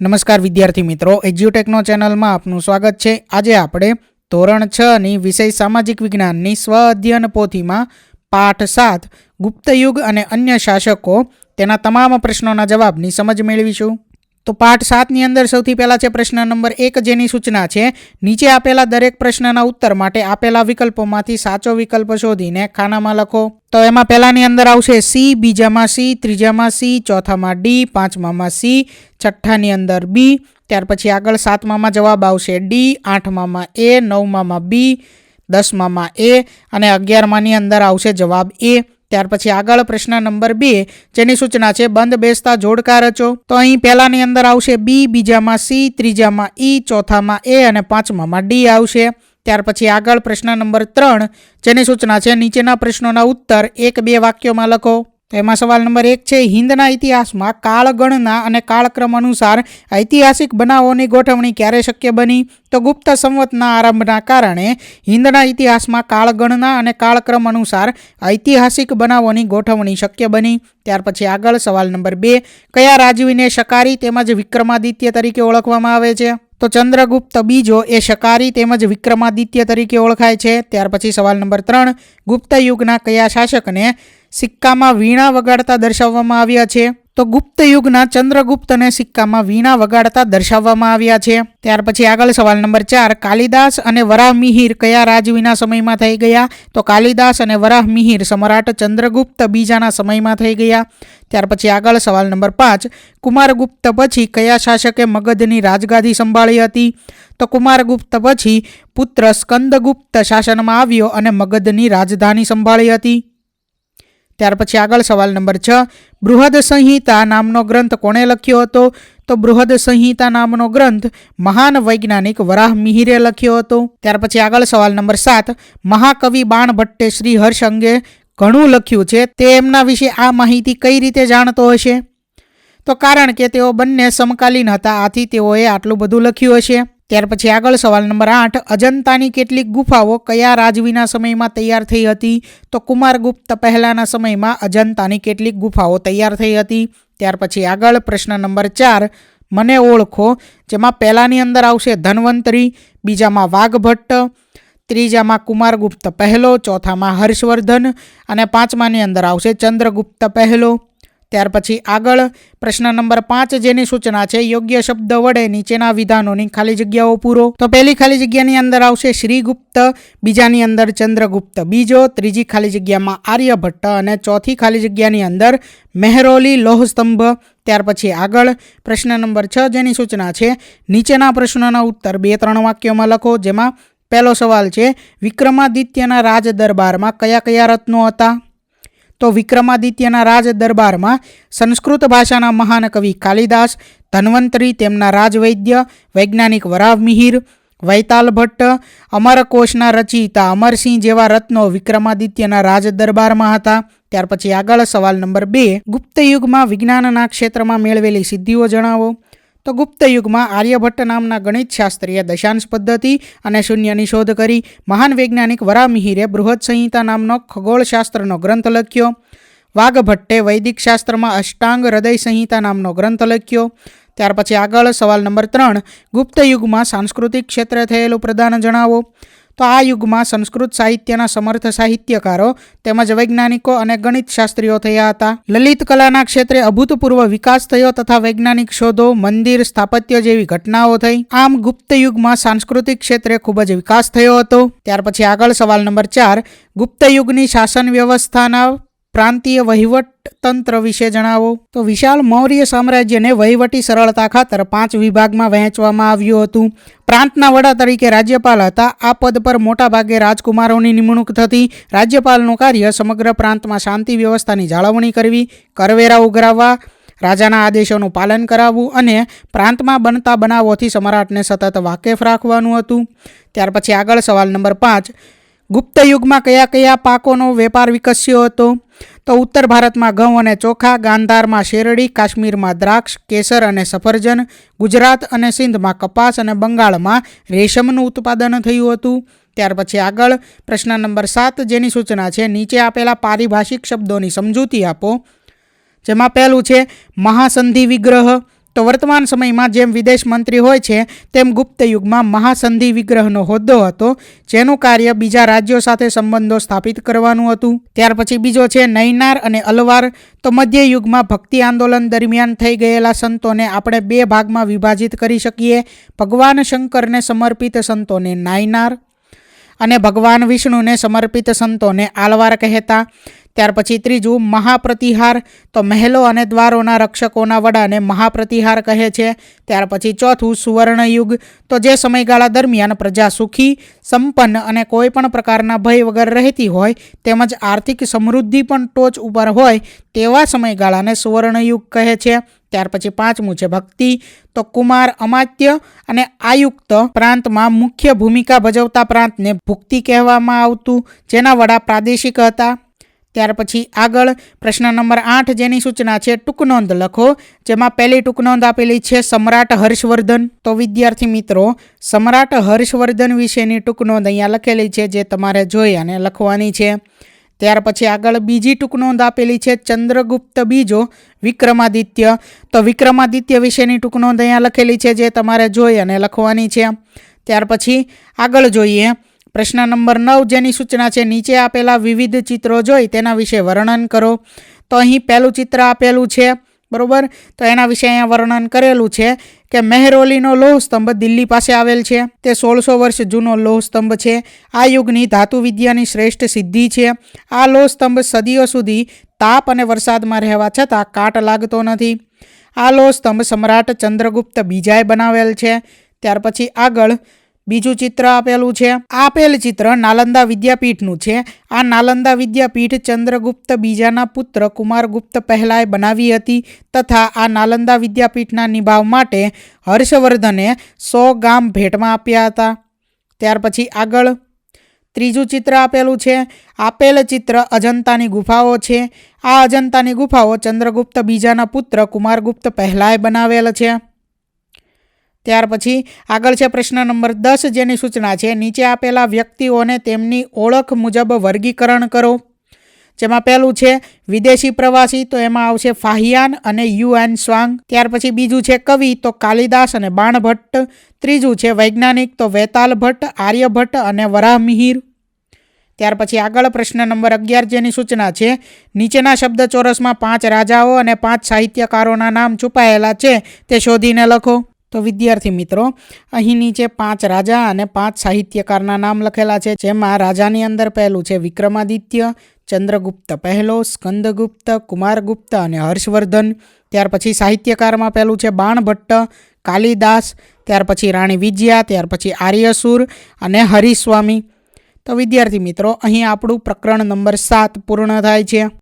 નમસ્કાર વિદ્યાર્થી મિત્રો, એજ્યુટેકનો ચેનલમાં આપનું સ્વાગત છે. આજે આપણે ધોરણ છ ની વિષય સામાજિક વિજ્ઞાનની સ્વ અધ્યયન પોથીમાં પાઠ સાત ગુપ્તયુગ અને અન્ય શાસકો તેના તમામ પ્રશ્નોના જવાબની સમજ મેળવીશું. તો પાઠ સાતની અંદર સૌથી પહેલાં છે પ્રશ્ન નંબર એક, જેની સૂચના છે, નીચે આપેલા દરેક પ્રશ્નના ઉત્તર માટે આપેલા વિકલ્પોમાંથી સાચો વિકલ્પ શોધીને ખાનામાં લખો. તો એમાં પહેલાની અંદર આવશે સી બીજામાં સી ત્રીજામાં સી ચોથામાં ડી પાંચમામાં સી છઠ્ઠાની અંદર બી ત્યાર પછી આગળ સાતમામાં જવાબ આવશે ડી આઠમામાં એ નવમામાં બી દસમામાં એ અને અગિયારમાની અંદર આવશે જવાબ એ ત્યાર પછી આગળ પ્રશ્ન નંબર બે, જેની સૂચના છે, બંધ બેસતા જોડકા રચો. તો અહીં પહેલાની અંદર આવશે બી, બીજામાં સી, ત્રીજામાં ઈ, ચોથામાં એ અને પાંચમામાં ડી આવશે. ત્યાર પછી આગળ પ્રશ્ન નંબર ત્રણ, જેની સૂચના છે, નીચેના પ્રશ્નોના ઉત્તર એક બે વાક્યોમાં લખો. તો એમાં સવાલ નંબર એક છે હિન્દના ઇતિહાસમાં કાળગણના અને કાળક્રમ અનુસાર ઐતિહાસિક બનાવોની ગોઠવણી ક્યારે શક્ય બની? તો ગુપ્ત સંવતના આરંભના કારણે હિન્દના ઇતિહાસમાં કાળગણના અને કાળક્રમ અનુસાર ઐતિહાસિક બનાવોની ગોઠવણી શક્ય બની? ત્યાર પછી આગળ સવાલ નંબર બે, કયા રાજવીને શકારી તેમજ વિક્રમાદિત્ય તરીકે ઓળખવામાં આવે છે? તો ચંદ્રગુપ્ત બીજો એ શકારી તેમજ વિક્રમાદિત્ય તરીકે ઓળખાય છે. ત્યાર પછી સવાલ નંબર ત્રણ ગુપ્ત યુગના કયા શાસકને સિક્કામાં વીણા વગાડતા દર્શાવવામાં આવ્યા છે. તો ગુપ્ત યુગના ચંદ્રગુપ્તને સિક્કામાં વીણા વગાડતા દર્શાવવામાં આવ્યા છે. ત્યાર પછી આગળ સવાલ નંબર ચાર, કાલિદાસ અને વરાહ મિહિર કયા રાજવીના સમયમાં થઈ ગયા? તો કાલિદાસ અને વરાહ મિહિર સમ્રાટ ચંદ્રગુપ્ત બીજાના સમયમાં થઈ ગયા. ત્યાર પછી આગળ સવાલ નંબર પાંચ, કુમારગુપ્ત પછી કયા શાસકે મગધની રાજગાદી સંભાળી હતી? તો કુમારગુપ્ત પછી પુત્ર સ્કંદગુપ્ત શાસનમાં આવ્યો અને મગધની રાજધાની સંભાળી હતી. ત્યાર પછી આગળ સવાલ નંબર છ. બૃહદ સંહિતા નામનો ગ્રંથ કોણે લખ્યો હતો? તો બૃહદ સંહિતા નામનો ગ્રંથ મહાન વૈજ્ઞાનિક વરાહ મિહિરે લખ્યો હતો. ત્યાર પછી આગળ સવાલ નંબર સાત. મહાકવિ બાણભટ્ટે શ્રી હર્ષ અંગે ઘણું લખ્યું છે. તે એમના વિશે આ માહિતી કઈ રીતે જાણતો હશે? તો કારણ કે તેઓ બંને સમકાલીન હતા, આથી તેઓએ આટલું બધું લખ્યું હશે. ત્યાર પછી આગળ સવાલ નંબર આઠ, અજંતાની કેટલીક ગુફાઓ કયા રાજવીના સમયમાં તૈયાર થઈ હતી? તો કુમારગુપ્ત પહેલાંના સમયમાં અજંતાની કેટલીક ગુફાઓ તૈયાર થઈ હતી. ત્યાર પછી આગળ પ્રશ્ન નંબર ચાર, મને ઓળખો, જેમાં પહેલાંની અંદર આવશે ધન્વંતરી, બીજામાં વાઘભટ્ટ, ત્રીજામાં કુમારગુપ્ત પહેલો, ચોથામાં હર્ષવર્ધન અને પાંચમાની અંદર આવશે ચંદ્રગુપ્ત પહેલો. ત્યાર પછી આગળ પ્રશ્ન નંબર પાંચ જેની સૂચના છે, યોગ્ય શબ્દ વડે નીચેના વિધાનોની ખાલી જગ્યાઓ પૂરો. તો પહેલી ખાલી જગ્યાની અંદર આવશે શ્રીગુપ્ત, બીજાની અંદર ચંદ્રગુપ્ત, બીજો ત્રીજી ખાલી જગ્યામાં આર્યભટ્ટ અને ચોથી ખાલી જગ્યાની અંદર મહેરોલી લોહસ્તંભ. ત્યાર પછી આગળ પ્રશ્ન નંબર છ જેની સૂચના છે, નીચેના પ્રશ્નોના ઉત્તર બે ત્રણ વાક્યોમાં લખો, જેમાં પહેલો સવાલ છે, વિક્રમાદિત્યના રાજ દરબારમાં કયા કયા રત્નો હતા? તો વિક્રમાદિત્યના રાજ દરબારમાં સંસ્કૃત ભાષાના મહાન કવિ કાલિદાસ, ધન્વંતરી, તેમના રાજવૈદ્ય, વૈજ્ઞાનિક વરાવ મિહિર, વૈતાલ ભટ્ટ, અમરકોશના રચયિતા અમરસિંહ જેવા રત્નો વિક્રમાદિત્યના રાજ દરબારમાં હતા. ત્યાર પછી આગળ સવાલ નંબર બે, ગુપ્ત યુગમાં વિજ્ઞાનના ક્ષેત્રમાં મેળવેલી સિદ્ધિઓ જણાવો. તો ગુપ્ત યુગમાં આર્યભટ્ટ નામના ગણિત શાસ્ત્રીએ દશાંશ પદ્ધતિ અને શૂન્યની શોધ કરી મહાન વૈજ્ઞાનિક વરામિહિરે બૃહદ સંહિતા નામનો ખગોળશાસ્ત્રનો ગ્રંથ લખ્યો. વાઘભટ્ટે વૈદિક શાસ્ત્રમાં અષ્ટાંગ હૃદય સંહિતા નામનો ગ્રંથ લખ્યો. ત્યાર પછી આગળ સવાલ નંબર ત્રણ, ગુપ્ત યુગમાં સાંસ્કૃતિક ક્ષેત્રે થયેલું પ્રદાન જણાવો. તો આ યુગમાં સંસ્કૃત સાહિત્યના સમર્થ સાહિત્યકારો તેમજ વૈજ્ઞાનિકો અને ગણિત શાસ્ત્રીઓ થયા હતા. લલિત કલાના ક્ષેત્રે અભૂતપૂર્વ વિકાસ થયો તથા વૈજ્ઞાનિક શોધો, મંદિર, સ્થાપત્ય જેવી ઘટનાઓ થઈ. આમ ગુપ્ત યુગમાં સાંસ્કૃતિક ક્ષેત્રે ખૂબ જ વિકાસ થયો હતો. ત્યાર પછી આગળ સવાલ નંબર ચાર. ગુપ્ત યુગની શાસન વ્યવસ્થાના પ્રાંતીય વહીવટ તંત્ર વિશે જણાવો? તો વિશાળ મૌર્ય સામ્રાજ્યને વહીવટી સરળતા ખાતર પાંચ વિભાગમાં વહેંચવામાં આવ્યું હતું. પ્રાંતના વડા તરીકે રાજ્યપાલ હતા. આ પદ પર મોટાભાગે રાજકુમારોની નિમણૂક થતી રાજ્યપાલનું કાર્ય સમગ્ર પ્રાંતમાં શાંતિ વ્યવસ્થાની જાળવણી કરવી, કરવેરા ઉઘરાવવા, રાજાના આદેશોનું પાલન કરાવવું અને પ્રાંતમાં બનતા બનાવોથી સમ્રાટને સતત વાકેફ રાખવાનું હતું. ત્યાર પછી આગળ સવાલ નંબર પાંચ. ગુપ્ત યુગમાં કયા કયા પાકોનો વેપાર વિકસ્યો હતો? તો ઉત્તર ભારતમાં ઘઉં અને ચોખા, ગાંધારમાં શેરડી, કાશ્મીરમાં દ્રાક્ષ, કેસર અને સફરજન, ગુજરાત અને સિંધમાં કપાસ અને બંગાળમાં રેશમનું ઉત્પાદન થયું હતું. ત્યાર પછી આગળ પ્રશ્ન નંબર સાત જેની સૂચના છે, નીચે આપેલા પારિભાષિક શબ્દોની સમજૂતી આપો. જેમાં પહેલું છે, મહાસંધિ વિગ્રહ. તો વર્તમાન સમયમાં જેમ વિદેશ મંત્રી હોય છે, તેમ ગુપ્ત યુગમાં મહાસંધિ વિગ્રહનો હોદ્દો હતો, જેનું કાર્ય બીજા રાજ્યો સાથે સંબંધો સ્થાપિત કરવાનું હતું. ત્યાર પછી બીજો છે નૈનાર અને અલવાર. તો મધ્ય યુગમાં ભક્તિ આંદોલન દરમિયાન થઈ ગયેલા સંતોને આપણે બે ભાગમાં વિભાજિત કરી શકીએ. ભગવાન શંકરને સમર્પિત સંતોને નાયનાર અને ભગવાન વિષ્ણુને સમર્પિત સંતોને આલવાર કહેતા. ત્યાર પછી ત્રીજું, મહાપ્રતિહાર. તો મહેલો અને દ્વારોના રક્ષકોના વડાને મહાપ્રતિહાર કહે છે. ત્યાર પછી ચોથું, સુવર્ણયુગ. તો જે સમયગાળા દરમિયાન પ્રજા સુખી, સંપન્ન અને કોઈપણ પ્રકારના ભય વગર રહેતી હોય, તેમજ આર્થિક સમૃદ્ધિ પણ ટોચ ઉપર હોય, તેવા સમયગાળાને સુવર્ણયુગ કહે છે. ત્યાર પછી પાંચમું છે ભક્તિ. તો કુમાર અમાત્ય અને આયુક્ત પ્રાંતમાં મુખ્ય ભૂમિકા ભજવતા પ્રાંતને ભુક્તિ કહેવામાં આવતું, જેના વડા પ્રાદેશિક હતા. ત્યાર પછી આગળ પ્રશ્ન નંબર આઠ જેની સૂચના છે ટૂંકનોંધ લખો, જેમાં પહેલી ટૂંકનોંધ આપેલી છે સમ્રાટ હર્ષવર્ધન. તો વિદ્યાર્થી મિત્રો, સમ્રાટ હર્ષવર્ધન વિશેની ટૂંકનોંધ અહીંયા લખેલી છે જે તમારે જોઈ અને લખવાની છે. ત્યાર પછી આગળ બીજી ટૂંકનોંધ આપેલી છે, ચંદ્રગુપ્ત બીજો વિક્રમાદિત્ય. તો વિક્રમાદિત્ય વિશેની ટૂંકનોંધ અહીંયા લખેલી છે જે તમારે જોઈ અને લખવાની છે. ત્યાર પછી આગળ જોઈએ પ્રશ્ન નંબર નવ, જેની સૂચના છે, નીચે આપેલા વિવિધ ચિત્રો જોઈ તેના વિશે વર્ણન કરો. તો અહીં પહેલું ચિત્ર આપેલું છે, બરાબર? તો એના વિશે અહીંયા વર્ણન કરેલું છે કે મહેરોલીનો લોહ સ્તંભ દિલ્હી પાસે આવેલ છે. તે સોળસો વર્ષ જૂનો લોહ સ્તંભ છે. આ યુગની ધાતુ વિદ્યાની શ્રેષ્ઠ સિદ્ધિ છે. આ લોહ સ્તંભ સદીઓ સુધી તાપ અને વરસાદમાં રહેવા છતાં કાટ લાગતો નથી. આ લોહ સ્તંભ સમ્રાટ ચંદ્રગુપ્ત બીજાએ બનાવેલ છે. ત્યાર પછી આગળ બીજું ચિત્ર આપેલું છે. આપેલ ચિત્ર નાલંદા વિદ્યાપીઠનું છે. આ નાલંદા વિદ્યાપીઠ ચંદ્રગુપ્ત બીજાના પુત્ર કુમારગુપ્ત પહેલાએ બનાવી હતી તથા આ નાલંદા વિદ્યાપીઠના નિભાવ માટે હર્ષવર્ધને સો ગામ ભેટમાં આપ્યા હતા. ત્યાર પછી આગળ ત્રીજું ચિત્ર આપેલું છે. આપેલ ચિત્ર અજંતાની ગુફાઓ છે. આ અજંતાની ગુફાઓ ચંદ્રગુપ્ત બીજાના પુત્ર કુમારગુપ્ત પહેલાએ બનાવેલ છે. ત્યાર પછી આગળ છે પ્રશ્ન નંબર દસ, જેની સૂચના છે, નીચે આપેલા વ્યક્તિઓને તેમની ઓળખ મુજબ વર્ગીકરણ કરો. જેમાં પહેલું છે, વિદેશી પ્રવાસી, તો એમાં આવશે ફાહિયાન અને યુ એન સ્વાંગ. ત્યાર પછી બીજું છે, કવિ, તો કાલિદાસ અને બાણભટ્ટ. ત્રીજું છે, વૈજ્ઞાનિક, તો વેતાલ ભટ્ટ, આર્યભટ્ટ અને વરાહમિહિર. ત્યાર પછી આગળ પ્રશ્ન નંબર અગિયાર, જેની સૂચના છે, નીચેના શબ્દ ચોરસમાં પાંચ રાજાઓ અને પાંચ સાહિત્યકારોના નામ છુપાયેલા છે, તે શોધીને લખો. તો વિદ્યાર્થી મિત્રો, અહીં નીચે પાંચ રાજા અને પાંચ સાહિત્યકારના નામ લખેલા છે, જેમાં રાજાની અંદર પહેલું છે વિક્રમાદિત્ય, ચંદ્રગુપ્ત પહેલો, સ્કંદગુપ્ત, કુમારગુપ્ત અને હર્ષવર્ધન, ત્યાર પછી સાહિત્યકારમાં પહેલું છે બાણભટ્ટ, કાલિદાસ, ત્યાર પછી રાણી વિજયા, ત્યાર પછી આર્યસુર અને હરિસ્વામી. તો વિદ્યાર્થી મિત્રો, અહીં આપણું પ્રકરણ નંબર સાત પૂર્ણ થાય છે.